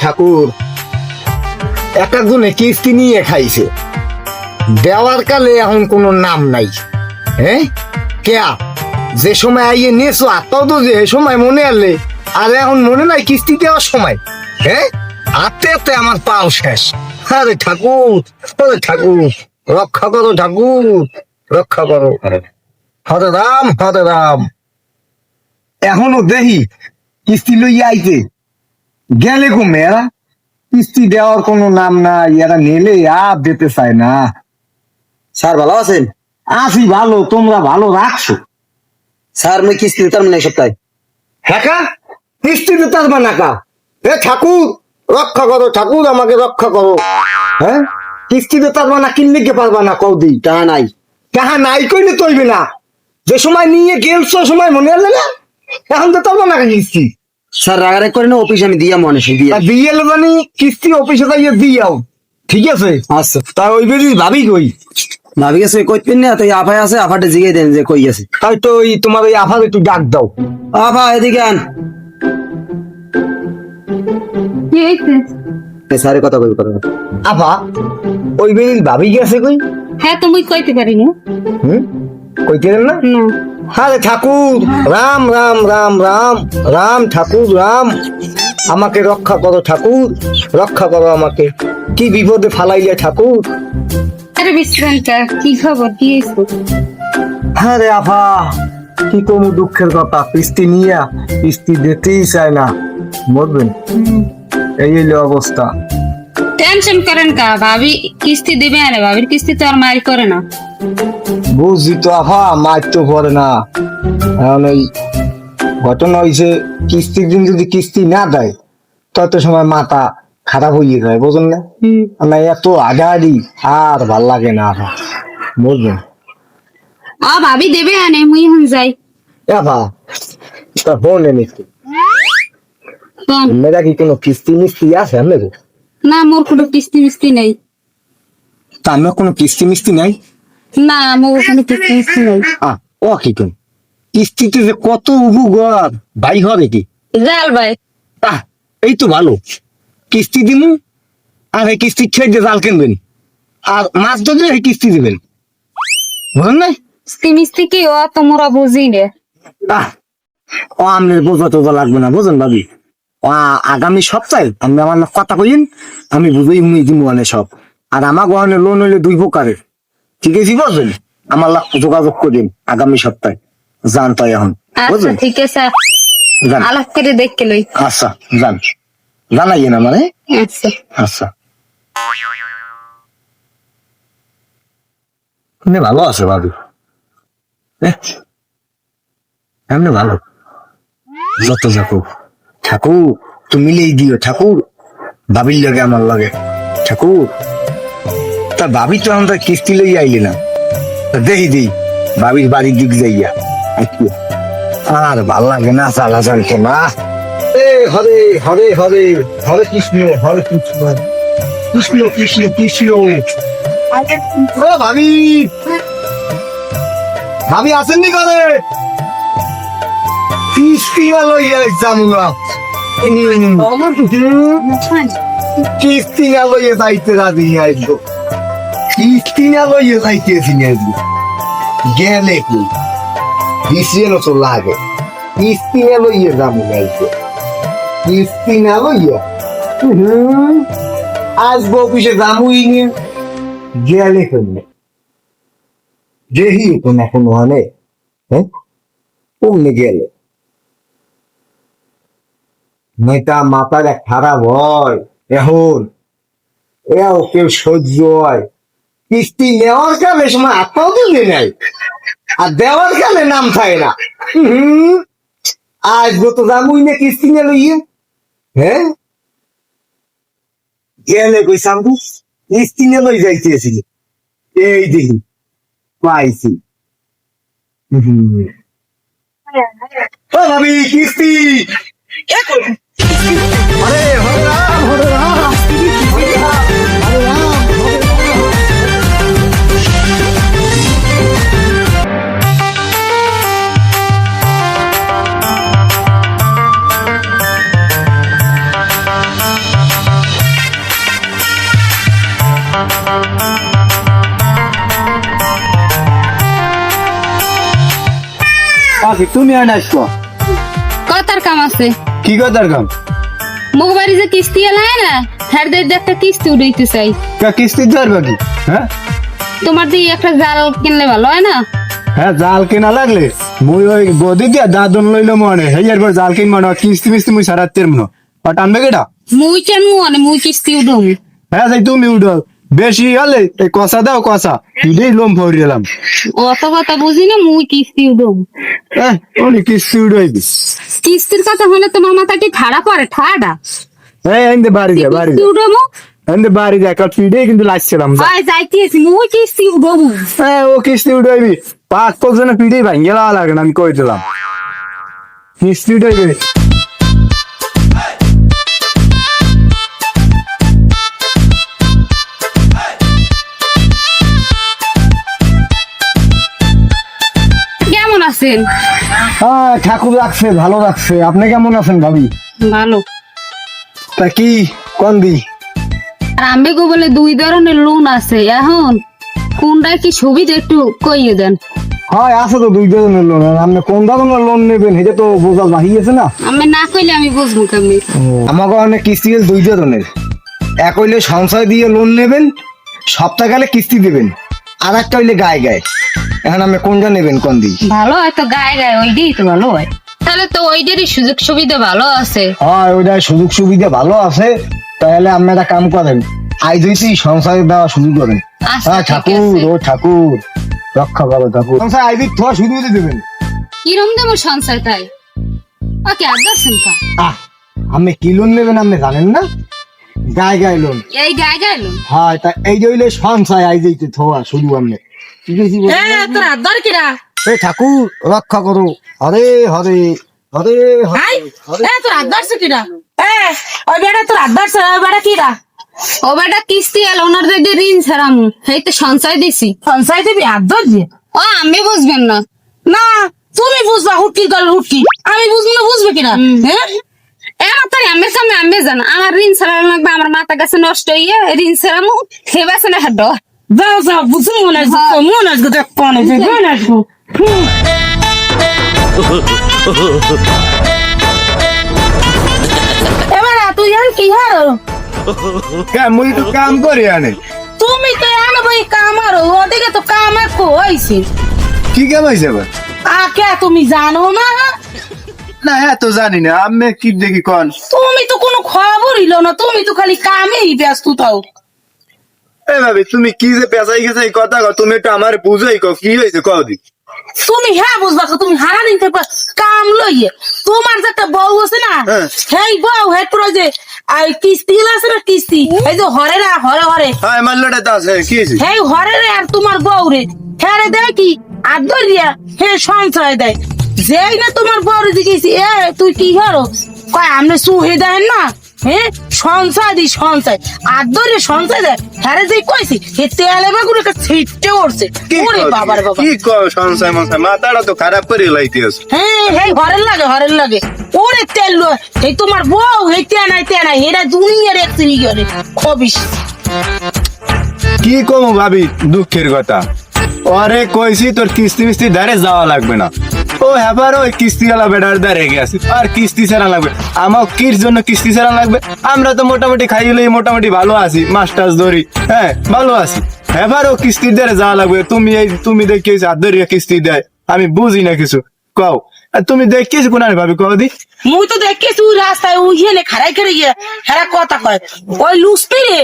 ঠাকুর। এক একজনে কিস্তি নিয়ে খাইছে। দেওয়ার কালে এখন কোনো নাম নাই। হ্যাঁ কেয়া? যে সময় আইয়ে নেছো আত্মাও তো যে সময় মনে আনলে, আর এখন মনে নাই কিস্তি দেওয়ার সময়। হ্যাঁ আতে আতে আমার পাও শেষ। আরে ঠাকুর আরে ঠাকুর, রক্ষা করো ঠাকুর, রক্ষা করো। হরে রাম হরে রাম। এখনও দেখি, কিস্তি লইয়া আইতে গেলে কমে এরা কিস্তি দেওয়ার কোনো নাম নাই এরা নেলে আর দিতে চায় না। স্যার ভালো আছেন? আসি ভালো তোমরা ভালো রাখছো। স্যার মুই কিস্তি দিতাম না এই সপ্তাহে। হ্যাঁ কিস্তি দিতে পারবে না কা? এ ঠাকুর রক্ষা করো ঠাকুর আমাকে রক্ষা করো। হ্যাঁ? কিস্তি দিতে পারবে না কিনলে কে পারবা না কৌদি টাকা নাই। তাহা নাই কইলে তৈবে না। যে সময় নিয়ে গেলছো সময় মনে হলে না? এখন তো পারব না কিস্তি? স্যার রাগারাগ করে না অফিস আমি দিয়া মনে সে দিয়া। দিয়ে এলে জানি কিস্তি অফিসে যাইয়ে দিয়াও ঠিক আছে? আচ্ছা। তা ওই বেরি ভাবি কই? ভাবি গেছে কইতেন না তো এই আফাই আছে আফাটা জিগাই দেন যে কই আছে তাই তো ওই তোমার ওই আফার একটু ডাক দাও। আফা এদিকে আন। কি স্যারের কথা কই কথা আফা ওই বেরি ভাবি গেছে কই? হ্যাঁ তুমি কইতে পারি না হুম কইতেন না? না। আরে ঠাকুর রাম রাম রাম রাম রাম ঠাকুর রাম। আমাকে রক্ষা করো ঠাকুর রক্ষা করো আমাকে। কি বিপদে ফালাইলে ঠাকুর? আরে বিশ্রামটা কি খবর কি হয়েছে? আরে আফা কি কোনো দুঃখের কথা? কিস্তি নিয়া কিস্তি দিতেই চায় না। মরবেন এই হইল অবস্থা। টেনশন করেন কা ভাবি কিস্তি দিবে আরে ভাবির কিস্তি তো আর মারি করে না। বুঝছি তো আফা মার তো পড়ে না। এখন ওই ঘটনা হয়েছে কিস্তির দিন যদি কিস্তি না দেয় তত সময় মাথা খারাপ হয়ে যায় বুঝলেন না? না এত আডাআডি আর ভালো লাগে না আফা বুঝলেন? আ ভাবি দেবে আনে মুই হন যাই। আফা তা ফোন কোন মেয়েরা কি কোনো কিস্তি মিস্তি আছে আপনাদের? না মোর কোনো কিস্তি মিস্তি নেই। তা আমার কোনো কিস্তি মিস্তি নাই? না মোর কোনো কিস্তি নেই। আহ ও কি কিস্তিতে যে কত উবু ভাই হবে কি? জাল ভাই। আহ এই তো ভালো। কিস্তি দিমু আর এই কিস্তি দিয়ে জাল কিনবেন। আর মাছ ধরলে এই কিস্তি দিবেন। বুঝলেন না? কিস্তি মিস্তি কি ও তোমরা বুঝি আহ ও বোঝা লাগবে না বুঝলেন ভাবি? আগামী সপ্তাহে আপনি আমার কথা কইন আমি বুঝেই মুই দিমু মানে সব। আর আমার গহনে লোন হইলে দুই প্রকারের। ঠিক আছে বুঝলেন? আমার লাগ যোগাযোগ করিন আগামী সপ্তাহে। যান তাই এখন আচ্ছা বুঝলেন? ঠিক আছে। যান। আলাপ করে দেখকে লই। আচ্ছা যান। জানাইয়ে না মানে আচ্ছা। আচ্ছা। এমনি ভালো আছে ভাবি এহ, এমনি ভালো। যত যাকো ঠাকুর তুমি মিলেই দিও। ঠাকুর ভাবির লগে আমার লগে। ঠাকুর। তা ভাবি তো আমরা কিস্তি লই আইলি না। তা দেই দেই ভাবির বাড়ির দিক যাইয়া। আর ভালো লাগে না চালা চালতো না এ হরে হরে হরে হরে কৃষ্ণ হরে কৃষ্ণ। কৃষ্ণ কৃষ্ণ কৃষ্ণ। ও ভাবি। ভাবি আসেননি করে কিস্তি গেল যাম না। কিস্তি না লইয়ে যাইতে রাজি আইলো কিস্তি না লইয়ে যাইতেছি আইলো গেলে কি। বিশিয়ে তো লাগে। কিস্তি না লইয়ে যাব আইলো কিস্তি না লইয়া আসব অফিসে যাবই নিয়ে গেলে কেমনে যেহি তো না কোনো হানে হ্যাঁ? কমনে গেলে। মেয়েটা মাথার এক খারাপ হয় এখন এও কেউ সহ্য হয়। কিস্তি নেওয়ার কালে সময় আত্মাও দিলে নাই। আর দেওয়ার কালে নাম থাকে না। আজ গত দামুই না কিস্তি নিয়ে লইয়ে। হ্যাঁ? গেলে কই সামু কিস্তি নিয়ে লই যাইতেছি এই দেখি পাইছি। ও ভাবি কিস্তি আরে হরে রাম। হরে রাম হরে রাম। বাকি তুমি আর আসব। কথার কাম আছে। কি কথার কাম? মুখ যে কিস্তি এলাই না হ্যাঁ দিয়ে একটা কিস্তি উঠাইতে চাই। কা কিস্তি ধর বাকি? হ্যাঁ? তোমার দিয়ে একটা জাল কিনলে ভালো হয় না? হ্যাঁ জাল কেনা লাগলে। মুই ওই গদি দিয়া দাদন লইলো মনে। হেয়ার পর জাল কিন মনে কিস্তি মিস্তি মুই সারাতের মনে টানবে কেটা মুই কেন মানে মুই কিস্তি উঠুম। হ্যাঁ তাই তুমি উঠো বেশি হলে কষা দাও কষা। ইডেই লোম ফরি এলাম অত কথা বুঝি না মুই কিস্তি উঠুম হ্যাঁ কিস্তি উঠাইবি কিস্তির কথা হলে তোমার মাথাটি ঠাড়া পড়ে ঠাডা। হ্যাঁ এনতে বাড়ি যা বাড়ি কিস্তি যা উঠবো বাড়ি যা কাল পিডেই কিন্তু লাগছিলাম। হয় যাইতেছি মুই কিস্তি উঠবো হ্যাঁ ও কিস্তি উঠাইবি পাঁচ পাঁচ জনে পিডেই ভাঙ্গে লাওয়া লাগে না আমি কই দিলাম। কিস্তি উঠাইবি আছেন? হ্যাঁ ঠাকুর রাখছে ভালো রাখছে আপনি কেমন আছেন ভাবি? ভালো। তা কি কোন দি আমি গো বলে দুই ধরনের লোন আছে। এখন কোনটা কি সুবিধা একটু কইয়ে দেন। হয় আছে তো দুই ধরনের লোন। আপনি কোন ধরনের লোন নেবেন এটা তো বোঝা বাহি আছে না? আমি না কইলে আমি বুঝব কেমনি? আমাকে অনেক কিস্তি দুই ধরনের। এক হইলে সঞ্চয় দিয়ে লোন নেবেন সপ্তাহ গেলে কিস্তি দিবেন। আর একটা হইলে গায়ে গায়ে। এখন আপনি কোনটা নেবেন কোন দি ভালো হয় তো গায়ে গায়ে ওইটাই তো ভালো হয়। তাহলে তো ওইটারই সুযোগ সুবিধা ভালো আছে। হয় ওইটা সুযোগ সুবিধা ভালো আছে। তাহলে আপনি একটা কাম করেন আজ হইতেই সংসারে দেওয়া শুরু করেন। আচ্ছা, হ্যাঁ ঠাকুর ও ঠাকুর রক্ষা করো ঠাকুর। সংসার আইবি থোয়া শুরু করে দেবেন। কিরম দেবো সংসার তাই? ওকে আর দর্শন আহ আপনি কি লোন নেবেন আপনি জানেন না? গায়ে গায়ে লোন এই গায়ে গায়ে লোন হয় তা এই যে হইলে সঞ্চয় আই যেতে থোয়া শুরু আপনি কি কইছি? তোর আদর কিরা। এ ঠাকুর রক্ষা করো। হরে হরে হরে হরে হরে। এ তোর আদার কিরা? এ ওই বেটা তোর আদার ওই বেটা কিরা? ও বেটা কিস্তি এলো ওনার দিয়ে ঋণ ছাড়ামু। এই তো সঞ্চয় দিছি। সঞ্চয় দিবি? আদার দিয়ে ও আমি বুঝবেন না। না তুমি বুঝবা হুটকি গল হুটকি। আমি বুঝব না বুঝবে কিনা হ্যাঁ? এমন তো আমি সামনে আমি জান আমার ঋণ ছাড়ানো লাগবে আমার মাথা কাছে নষ্ট হইয়ে ঋণ ছাড়ামু সে বাসে না হাড্ড যাও যাও বুঝুন মনে আছে মনে আছে দেখ পানে মনে আছে এবার তুই আর কি হারো? কে মুই তো কাম করি আনে। তুমি তো আনো ভাই কামারো ওদিকে তো কামার কইছি কি কাম হয়েছে এবার? আকে তুমি জানো না? না হ্যাঁ তো জানি না। আমি কি দেখি কন? তুমি তো কোনো খবরই লো না তুমি তো খালি কামেই ব্যস্ত তাও। এ ভাবি তুমি কি যে পেঁচাই গেছে এই কথা কও, তুমি একটু আমার বুঝাই কও কি হয়েছে কও দি? তুমি হ্যাঁ বুঝবা তুমি হারা দিন থেকে কাম লইয়ে। তোমার যে একটা বউ আছে না হ্যাঁ। সেই বউ হে তোর যে কিস্তি আছে না কিস্তি? এই যে হরে না হরে হরে। হ্যাঁ লড়াই তো আছে কি হরে রে আর তোমার বউ রে। হ্যাঁ রে দেয় কি? আর দরিয়া হে সঞ্চয় দেয়। যেই না তোমার রে জিজ্ঞেসি এ তুই কি করো কয় আপনি সুহে দেন না? হ্যাঁ সঞ্চয় দি সঞ্চয় আর দরিয়া সঞ্চয় দেয় হ্যাঁ যে কইছি হে তেলে বেগুনে ছিটতে উঠছে। ওরে বাবার বাবা। কি কও সংসার মনসার? মাথাটা তো খারাপ করে লাইতে আছে হ্যাঁ হ্যাঁ হরেন লাগে হরেন লাগে। ওরে তেল লো এই তোমার বউ এই তেনাই তেনাই এরা দুনিয়ার এক সিরি করে খবিস। কি কমু ভাবি? দুঃখের কথা। ওরে কইছি তোর কিস্তি মিস্তি ধারে যাওয়া লাগবে না। ও হ্যাপার, ওই কিস্তি ওলা বেটার রেগে গেছে আর কিস্তি ছাড়া লাগবে আমার কির জন্য কিস্তি ছাড়া লাগবে? আমরা তো মোটামুটি খাইলেই মোটামুটি ভালো আছি মাছ টাছ ধরি। হ্যাঁ ভালো আছি। এবার ও কিস্তির ধারে যাওয়া লাগবে, তুমি এই তুমি দেখিয়েছি হাত ধরিয়া কিস্তি দেয়। আমি বুঝি না কিছু। কও। তুমি দেখিয়েছি কোন ভাবি কও দি মুই তো দেখি তুই রাস্তায় উইহেনে খারাই করে গিয়ে হেরা কথা কয়। ওই লুস্তি রে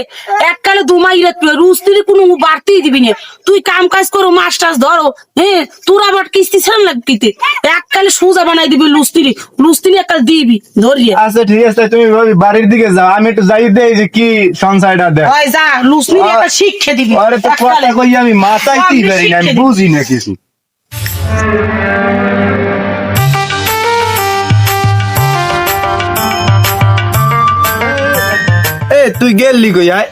এককালে দুমাই রে তুই লুস্তি কোনো বাড়তেই দিবি না। তুই কাম কাজ করো মাছ টাছ ধরো হ্যাঁ তোর আবার কিস্তি ছাড় লাগবিতে এককালে সোজা বানাই দিবি লুস্তি রে লুস্তি রে এককাল দিবি ধরিয়ে। আচ্ছা ঠিক আছে তুমি ভাবি বাড়ির দিকে যাও আমি একটু যাই দেই যে কি সংসারটা দেয় ওই যা লুস্তি রে একটা শিক্ষা দিবি। আরে তো কথা কই আমি মাথায় কি না বুঝি না কিছু। তুই গেলি কই আয়।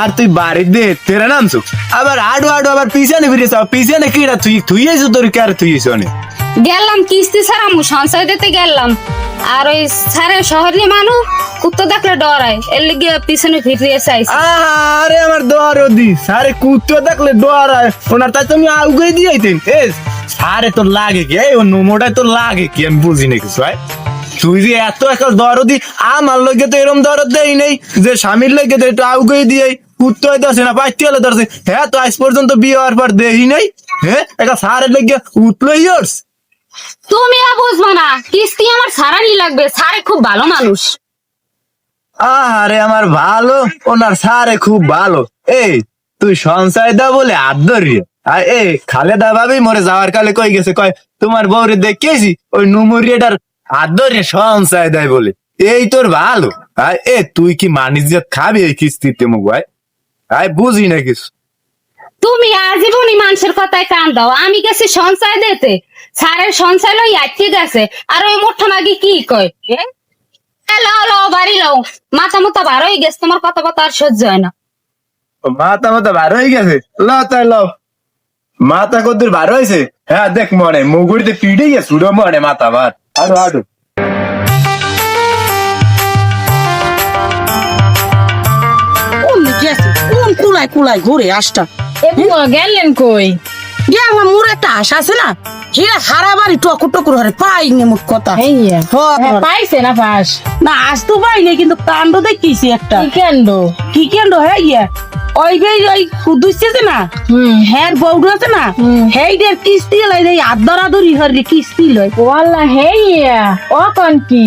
আর তুই বাড়ি দে তেরা নামছু। আবার আডু আডু আবার পিছনে ফিরেছ পিছনে কিরা তুই তুই এসে তোর কার তুই এসে গেলাম কিস্তি ছাড়ামু সঞ্চয় দিতে গেলাম। আর ওই সারে শহরের মানুষ কুত্তো দেখলে ডরায়। এর লিগে পিছনে ফিরিয়ে চাইছে। আরে আমার দোয়ার দি সারে কুত্তো দেখলে দোয়ার ওনার তাই তুমি আউগে দিয়েছেন এ আরে তোর লাগে কি? এই নোমোটাই তোর লাগে কি? আমি বুঝি না কিছু তুই যে এত একটা দরদি আমার লগে তো এরম দরদ দেই নেই। যে স্বামীর লগে তো একটু আউগে দিয়ে কুত্তে আসে না পাইতে হলে ধরছে। হ্যাঁ তো আজ পর্যন্ত বিয়ে হওয়ার পর দেহি নাই। হ্যাঁ একটা সারের লগে উঠল ইয়ার্স। তুমি আর বুঝবা না কিস্তি আমার সারানি লাগবে। সারে খুব ভালো মানুষ। আরে আমার ভালো ওনার সারে খুব ভালো। এই তুই সঞ্চয় দা বলে আদরি আর এ খালেদা ভাবি মরে যাওয়ার কালে কই গেছে? কয় তোমার বউরে দেখেছি? ওই নুমরিয়াটার আদরে সঞ্চয় দেয় বলে। এই তোর ভালো। আর এ তুই কি মানিজ্যত খাবি এই কিস্তিতে মুখ ভাই আই বুঝি না কিছু। তুমি আজীবনই মানুষের কথায় কান দাও। আমি গেছি সঞ্চয় দিতে। সারের সঞ্চয় লই আটকে গেছে। আর ওই মোটা মাগি কি কয় লও লও বাড়ি লও। মাথা মতো বার হয়ে গেছে তোমার কথা কথা আর সহ্য হয় না। মাথা মাথা বার হয়ে গেছে? ল তাই ল মাথা কদ্দুর বার হয়েছে? হ্যাঁ দেখ মনে মুগুড়িতে পিড়ে মনে মাথা বার আরও আরও কোন গেছে কোন কুলাই কুলাই ঘুরে আসটা গেলেন কই গেলাম মোর একটা আশা আছে না? হিরা হারা বাড়ি টকুর টকুর হরে পাইনি মোট কথা। হ্যাঁ, পাইছে না পাস না আজ তো পাইনি কিন্তু কাণ্ড দেখিছি একটা। কি কাণ্ড? কি কাণ্ড হ্যাঁ ইয়া? ওই বে ওই কুদুসছে না? হুম। হ্যাঁ বউডু আছে না? হুম। হেইডের কিস্তি লাই দেই হরে কিস্তি লয়। ওয়াল্লা হেইয়া ও কোন কি?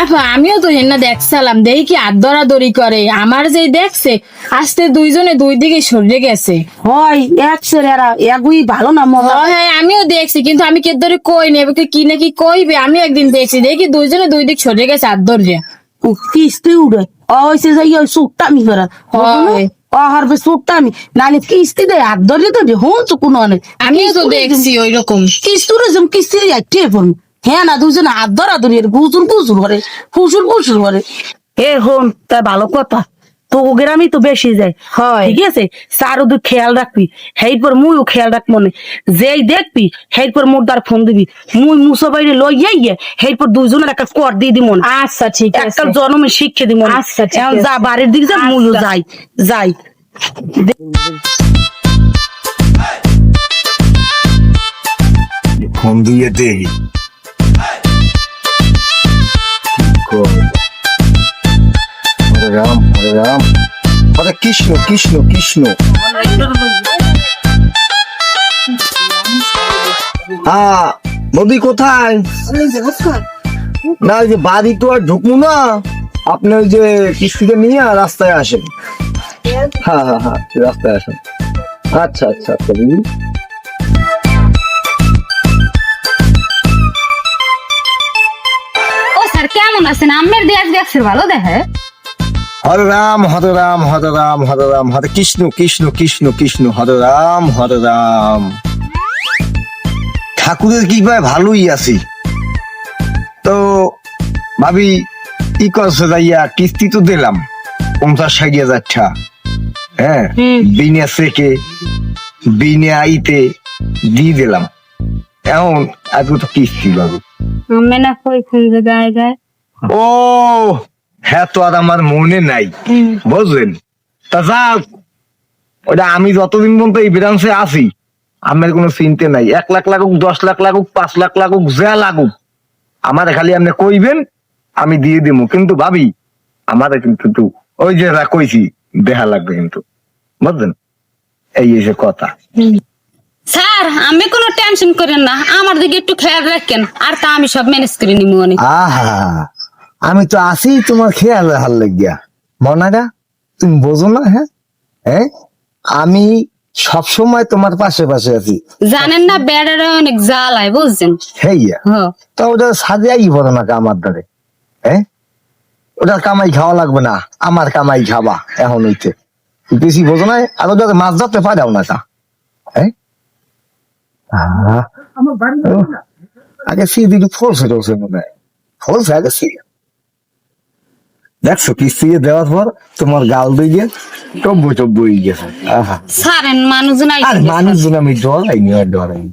এফা আমিও তো হেনা দেখছিলাম দেখি কি আর দরাদরি করে। আমার যে দেখছে আস্তে দুইজনে দুই দিকে সরে গেছে। হয় একশো এরা এগুই ভালো না মজা হ্যাঁ আমিও দেখছি কিন্তু আমি কে ধরে কই নেবে কি নাকি কইবে? আমি একদিন দেখছি দেখি দুইজনে দুই দিক সরে গেছে আর ধরে ও কিস্তি উড়ে। ও হইছে যাই ওই সুটটা মি করে হয়। ও সুটটা মি নালে কিস্তি দেয় আর ধরে তো দে হুন তো কোনো অনেক আমিও তো দেখছি ওই রকম কিস্তি উড়ে যেম কিস্তি যাইতে পড়ুন হ্যাঁ না দুজন হাত ধরা ধরি গুজুর গুজুর করে ফুসুর ফুসুর করে এ হন তা ভালো কথা। তো গ্রামই তো বেশি যায়। হয়। ঠিক আছে? সারও তুই খেয়াল রাখবি। হেই পর মুইও খেয়াল রাখ মনে। যেই দেখবি হেই পর মোর দ্বার ফোন দিবি। মুই মুসো বাইরে লই যাইয়ে হেই পর দুইজনের একটা কর দিয়ে দি মনে। আচ্ছা ঠিক একটা আছে। জন্মে শিক্ষা দিব আচ্ছা, ঠিক এখন আছে। যা বাড়ির দিকে যা মুইও যাই। যাই। ফোন দিয়ে দেই হরে রাম হরে রাম হরে কৃষ্ণ কৃষ্ণ কৃষ্ণ। হ্যাঁ নদী কোথায়? না যে বাড়ি তো আর ঢুকবো না। আপনি যে কিস্তিতে নিয়ে রাস্তায় আসেন। হ্যাঁ হ্যাঁ হ্যাঁ রাস্তায় আসেন। আচ্ছা আচ্ছা আচ্ছা দিদি। কেমন আছেন? আমের দেশ দেখছে, ভালো দেখে। হরে রাম হরে রাম হরে রাম হরে রাম হরে কৃষ্ণ কৃষ্ণ কৃষ্ণ কৃষ্ণ হরে রাম হরে রাম। ঠাকুরের কৃপায় ভালোই আছি। তো ভাবি কি করছে যাইয়া? কিস্তি তো দিলাম পঞ্চাশ ষাট হাজার টা। হ্যাঁ বিনে সেকে বিনে আইতে দিয়ে দিলাম। এখন আজকে তো কিস্তি বাবু ও হ্যাঁ তো আর আমার মনে নাই। বুঝলেন? তা যাক ওটা আমি যতদিন পর্যন্ত এই ব্রাঞ্চে আছি আমার কোনো চিন্তা নাই। এক লাখ লাগুক দশ লাখ লাগুক পাঁচ লাখ লাগুক যা লাগুক আমার খালি আপনি কইবেন আমি দিয়ে দিব কিন্তু ভাবি আমার কিন্তু একটু ওই যে কইছি দেখা লাগবে কিন্তু। বুঝলেন? এই যে কথা। স্যার আমি কোনো টেনশন করেন না। আমার দিকে একটু খেয়াল রাখেন আর তা আমি সব ম্যানেজ করে নিবো আহা। আমি তো আছি তোমার খেয়াল রাখার লাগিয়া। মনাগা তুমি বোঝো না হ্যাঁ? হ্যাঁ? আমি সব সময় তোমার পাশে পাশে আছি। জানেন না বেড়ারে অনেক জ্বালায় বুঝছেন? হেইয়া। তো ওটা সাজিয়াই বলো না আমার দ্বারে হ্যাঁ? ওটার কামাই খাওয়া লাগবে না আমার কামাই খাবা এখন হইতে। বেশি বোঝো না আর ওটা মাছ ধরতে পারাও না তা হ্যাঁ? আগে সে দিকে ফলসে টলসে মনে হয় ফলসে আগে সে। দেখছ কিস্তি দেওয়ার পর তোমার গাল দিয়ে টব্বু টব্বু হয়ে গেছে। সারেন মানুষজন আর আইসে মানুষজন আমি ডরাইনি আর ডরাইনি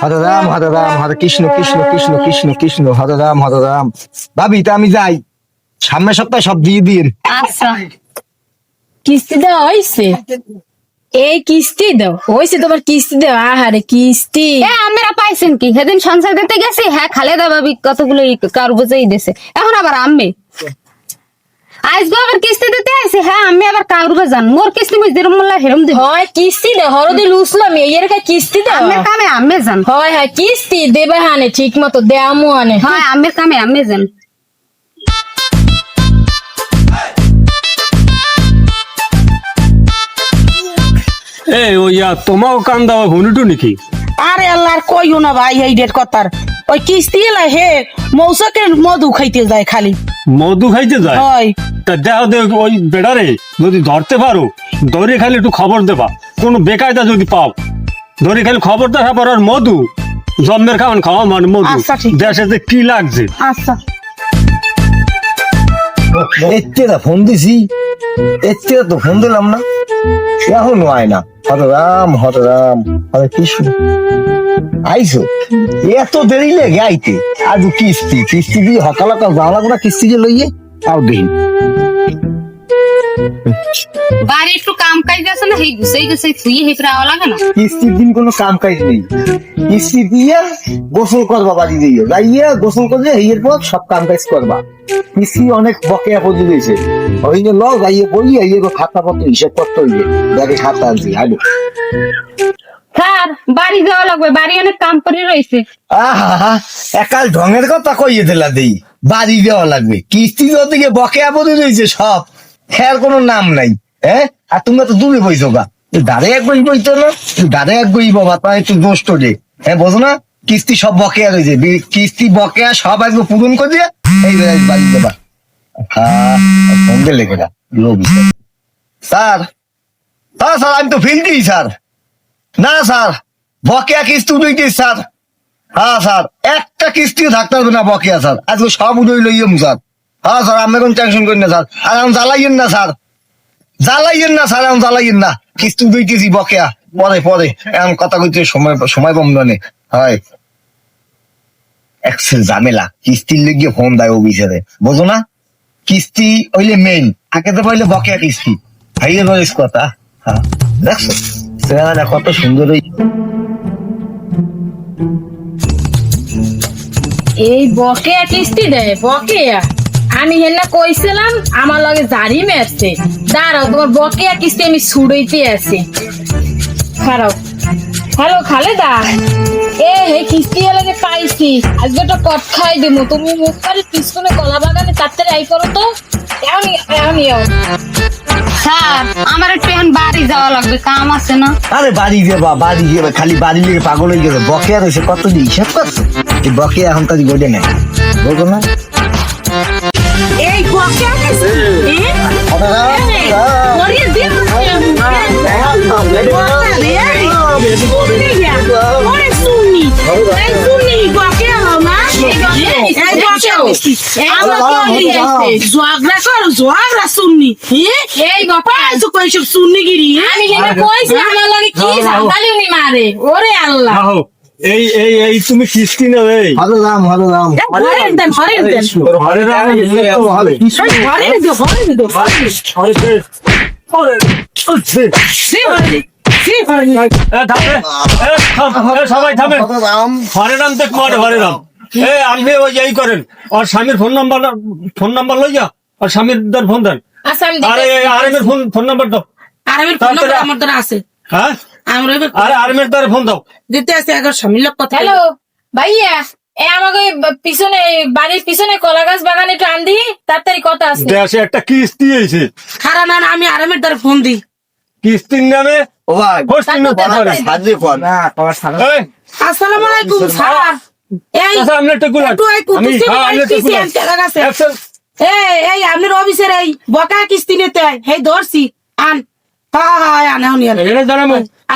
হরে রাম হরে রাম হরে কৃষ্ণ কৃষ্ণ কৃষ্ণ কৃষ্ণ কৃষ্ণ হরে রাম হরে রাম ভাবি তা আমি যাই। সামনের সপ্তাহে সব দিয়ে দিন। আচ্ছা। কিস্তি দেওয়া হয়েছে এই কিস্তি দাও। হয়েছে তোমার কিস্তি দাও। আহারে কিস্তি। এ আমরা পাইছেন কি? সেদিন সংসার দিতে গেছি। হ্যাঁ খালেদা ভাবি কতগুলো কার বুঝেই দিছে। এখন আবার আমি আজকে আবার কিস্তি দিতে আইছি? হ্যাঁ আমি আবার মোর কিস্তি মুই মোল্লা হেরম হয় কিস্তি দাও হরদি লুসলাম এর কা কিস্তি দাও। আমের কামে আমি যান হয় হয় কিস্তি দেবে হানে ঠিক মতো দেয়ামু আনে। হয় আমের কামে আমি যান এই ইয়া তোমাও কান দাও হুনুটু নাকি? আরে আল্লাহ কইও না ভাই এই ডেট কথার। ওই কিস্তি এলা হে মৌসকের মধু খাইতে যায় খালি। মধু খাইতে যায়? হয়। তা দেখো দেখ ওই বেড়ারে যদি ধরতে পারো ধরে খালি একটু খবর দেবা। কোনো বেকায়দা যদি পাও ধরে খালি খবর দেখা পারার মধু জন্মের খাওয়ান খাওয়া মানে মধু। আচ্ছা, ঠিক। দেশে যে কি লাগছে? আচ্ছা। এত্তেরা ফোন দিছি এত্তেরা তো ফোন দিলাম না। এখন হয় না। হরে রাম হরে কৃষ্ণ আইসো এত দেরি লেগে আইতে। আজ কিস্তি কিস্তি দিয়ে হকাল হকাল যাওয়া লাগবে না কিস্তি দিয়ে লইয়ে তাও দিন বাড়ি একটু কাম কাজ আছে না সেই গুছাই গুছাই থুই হে প্রায় লাগে না? কিস্তির দিন কোনো কাম কাজ নেই। কিস্তি দিয়ে গোসল করবা বাড়ি দিয়ে যাইয়া গোসল করলে এর পর সব কাম কাজ করবা। কিস্তি অনেক বকেয়া পড়ে দিয়েছে ওই যে ল যাইয়ে বলি এই খাতা পত্র হিসেব করতে হইবে। ব্যাগে খাতা আনছি আলু স্যার, বাড়ি যাওয়া লাগবে, বাড়ি অনেক কাম করে রয়েছে। আহা, একাল ঢঙের কথা কইয়ে দিলা দেই। বাড়ি দেওয়া লাগবে। কিস্তি থেকে বকেয়া পড়ে রয়েছে সব। খেয়ার কোনো নাম নাই হ্যাঁ আর তোমরা তো দূরে বইছো গা। দাঁড়ে এক বই বইতো না দাঁড়ে এক বই বাবা, তাই একটু দোষ রে হ্যাঁ বোঝো না? কিস্তি সব বকেয়া রয়েছে। কিস্তি বকেয়া সব একবার পূরণ করে দিয়ে এই বাড়ি দেবা হ্যাঁ সঙ্গে লেগে না স্যার স্যার, আমি তো ফিল দিই, স্যার। না, স্যার। বকেয়া কিস্তি উঠেছি স্যার। হ্যাঁ স্যার। একটা কিস্তিও থাকতে হবে না বকেয়া, স্যার। আজকে সব উঠে লইম স্যার। হ্যাঁ স্যার আমি এখন টেনশন করি না, স্যার। আর এখন জ্বালাইয়েন না, স্যার। জ্বালাইয়েন না, স্যার, এখন জ্বালাইয়েন না। কিস্তি উঠেছি বকেয়া। পরে পরে। এমন কথা কইতে সময় সময় কম জানে হয়। একসেল ঝামেলা। কিস্তির লেগে ফোন দেয় অফিসারে। বোঝো না? কিস্তি হইলে মেইন আগে তো পাইলে বকেয়া কিস্তি। ভাইয়ের কথা। হ্যাঁ দেখছ? সিনেমাটা কত সুন্দর এই বকেয়া কিস্তি দেয় বকেয়া আমি হেলা কইছিলাম, আমার লগে জারি মেরছে। দাঁড়াও, তোমার বকেয়া কিস্তি আমি ছুড়াইতে আছি। খারাপ হ্যালো, খালেদা। এ হে কিস্তি লাগে পাইছি, আজকে একটা কট খাই দেবো তুমি মুখ পারি পিছনে কলা বাগানে তাড়াতাড়ি আই করো তো। এমনি এমনি স্যার আমার একটু এখন বাড়ি যাওয়া লাগবে কাম আছে না। আরে বাড়ি যাবা বাড়ি যাবে খালি বাড়ি লেগে পাগল হয়ে গেছে। বকেয়া রয়েছে কত দিয়ে হিসাব করছে? এই বকেয়া এখন তাদের গোটে নেই বলতো না? এই বকে ওরে দিন ওরে শুনি এই জোয়াগরা কর জোয়াগরা এই বাপা গিরি আমি কইছি আমার লগে কি উনি মারে ওরে আল্লাহ এই এই এই তুমি কিস্তি নেবে হরে রাম দেখ মারে হরে রাম এ আপনি ওই এই করেন। আর স্বামীর ফোন নাম্বার ফোন নাম্বার লই যা আর স্বামীর দার ফোন দেন। আচ্ছা আমি আরে দেখে- ফোন ফোন নাম্বার দাও। আর আমি ফোন নাম্বার আমার দ্বারা আছে। হ্যাঁ? আরে আরেমের দ্বারা ফোন দাও। দিতে আছে একবার স্বামীর লোক কথা হ্যালো ভাইয়া এ আমাকে পিছনে বাড়ির পিছনে কলা গাছ বাগানে একটু আন দিই তাড়াতাড়ি কথা আছে। দেশে একটা কিস্তি হয়েছে খারা না না, আমি আরামের দ্বারা ফোন দিই। কিস্তির নামে আসসালামু আলাইকুম স্যার এই আচ্ছা আপনি একটু গুলান একটু এই কুতুব আমি সিং হ্যাঁ আপনার অফিসের এই বকা কিস্তি নিতে ধরছি। আন।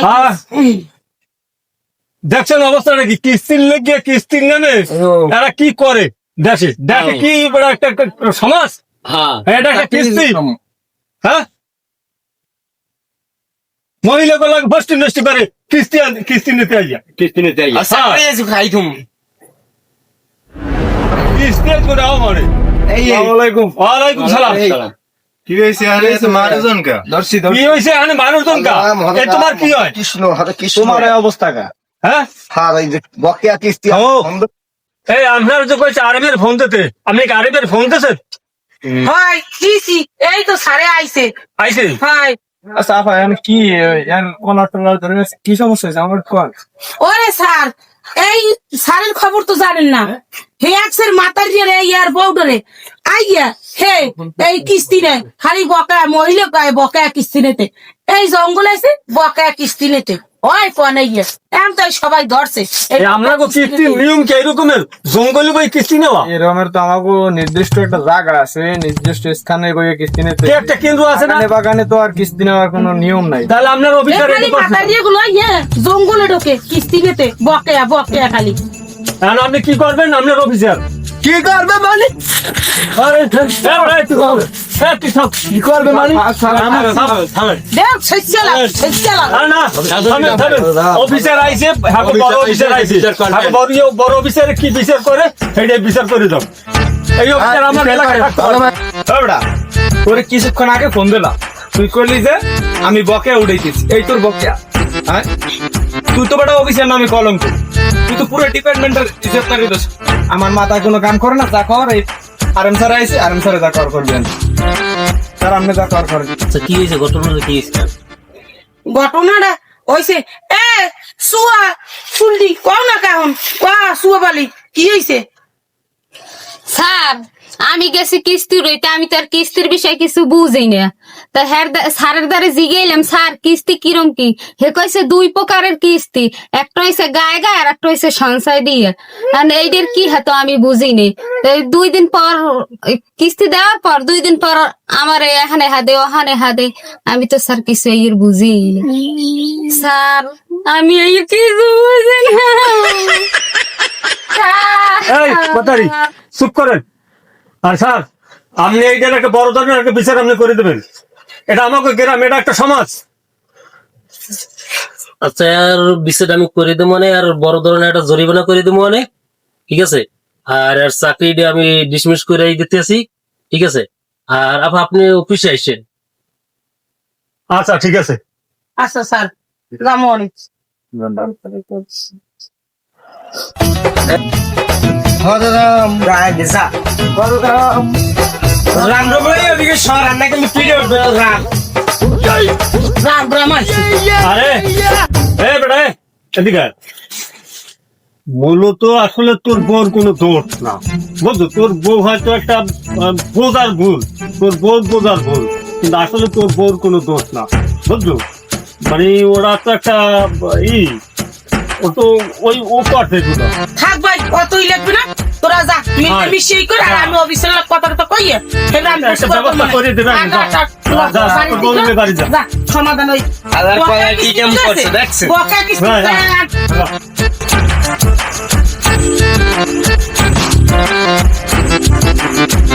হ্যাঁ। দেখছেন অবস্থাটা কি? কিস্তির লেগে কিস্তির নামে? এরা কি করে? দেশে দেখে কি বড় একটা একটা সমাজ? হ্যাঁ। এটা একটা কিস্তি হ্যাঁ? মহিলা গুলো বস্তি নষ্টি করে কিস্তি কিস্তি নিতে আইয়া। কিস্তি নিতে আইয়া। কিস্তি করে আও মানে এই ওয়ালাইকুম ওয়ালাইকুম সালাম। কি হয়েছে আরে মানুষজন কা ধরছি কি হয়েছে এখানে মানুষজন কা? এ তোমার কি হয়? কৃষ্ণ হরে কৃষ্ণ। তোমার অবস্থা কা? হ্যাঁ হ্যাঁ এই বকেয়া কিস্তি এই আপনার যে কইছে আরবের ফোন দিতে আপনি কি আরবের ফোন দিতেছেন দিছি এই তো সারে আইছে। আইসে হয়। আচ্ছা আমি কি এর কোন ধরে কি সমস্যা হয়েছে আমার কোন ওরে স্যার এই সারের খবর তো জানেন না। হে একসের মাতার রে ইয়ার বউডরে। আইয়া, হে, এই কিস্তি নেয় খালি বকা, মহিলা বকা কিস্তি নেতে এই জঙ্গল আছে, বকা কিস্তি নিতে ওই কোনে ইয়ে এম তাই সবাই ধরছে। এই আমরা কিস্তি নিয়ম কি এরকমের জঙ্গলি বই নেওয়া? এরকমের তো আমাকে নির্দিষ্ট একটা জায়গা আছে নির্দিষ্ট স্থানে নিতে। একটা কেন্দ্র আছে না? বাগানে বাগানে তো আর কিস্তি নেওয়ার কোনো নিয়ম নাই। তাহলে আপনার অফিসার ইয়ে জঙ্গলে ঢোকে কিস্তি নিতে বকেয়া বকেয়া খালি। আপনি কি করবেন? আপনার অফিসার। কি করবে মানে। কি করবে মানে। অফিসার আইছে হ্যাঁ, বড় অফিসার আইছে হ্যাঁ, বড় বড় অফিসার কি বিচার করে সেটাই বিচার করে দাও এই অফিসার আমার এলাকায় তোরে কিছুক্ষণ আগে ফোন দিলাম তুই করলি যে আমি বকেয়া উঠাইতেছি এই তোর বকেয়া হ্যাঁ তুই তো বেটা অফিসের নামে কলঙ্ক তুই তো পুরো ডিপার্টমেন্টের ইজ্জত করে দিস আমার মাথায় কোনো কাম করে না যা কর এই আরএম স্যার আইছে আরএম স্যারে যা কর করবেন স্যার আপনি যা কর করেন। আচ্ছা কি হয়েছে? ঘটনাটা কি হয়েছে? ঘটনাটা হইছে এ সুয়া শুনলি কও না কেমন কয়া সুয়া বালি কি হইছে? স্যার আমি গেছি কিস্তি রইতে আমি তার কিস্তির বিষয়ে কিছু বুঝি না তা হের দা- স্যারের দ্বারে জিগেলাম স্যার, কিস্তি কিরম কি? হে কইছে, দুই প্রকারের কিস্তি। একটা হইছে গায়ে গায়ে আর একটা হইছে সঞ্চয় দিয়ে। আর এইটার কি হতো আমি বুঝিনি। দুই দিন পর কিস্তি দেওয়ার পর, দুই দিন পর আমার এখানে হাদে, ওখানে হাদে। আমি তো, স্যার, কিছু এর বুঝি স্যার, আমি এই কিছু বুঝি না। এই চুপ করেন। আর স্যার, আপনি এইটার একটা বড় ধরনের একটা বিচার আপনি করে দেবেন। এটা আমাকে গ্রাম এটা একটা সমাজ। আচ্ছা আর বিষয়টা আমি করে দেবো মানে আর বড় ধরনের একটা জরিমানা করে দেবো মানে ঠিক আছে? আর আর চাকরিটা আমি ডিসমিস করে দিতে আছি ঠিক আছে? আর আপা আপনি অফিসে আসছেন আচ্ছা ঠিক আছে। আচ্ছা স্যার। রাম অনেক হররাম রায় দিছা রাম ওদিকে সর রান্না কিন্তু পিড়ে উঠবে রাম। রাম আছে আরে এ বেটা এদিকে মূলত আসলে তোর বউর কোনো দোষ না। বুঝছ তোর বউ হয়তো একটা বোঝার ভুল। তোর বউ বোঝার ভুল কিন্তু আসলে তোর বউর কোনো দোষ না। বুঝছ মানে ওরা তো একটা ই তো ওই ও এগুলো থাক ভাই অতই লাগবে না তোরা যা তুই হয়। মিশিয়ে করে আর আমি অফিসের লোক কথাটা তো কইয়ে ফের আমি একটা ব্যবস্থা করে দেবেন, যা। যা, তোর বউকে বাড়ি যা। সমাধান ওই আদার বকা কি কিস্তি করছে, আছে? বকা হ্যাঁ, হ্যাঁ। দেন।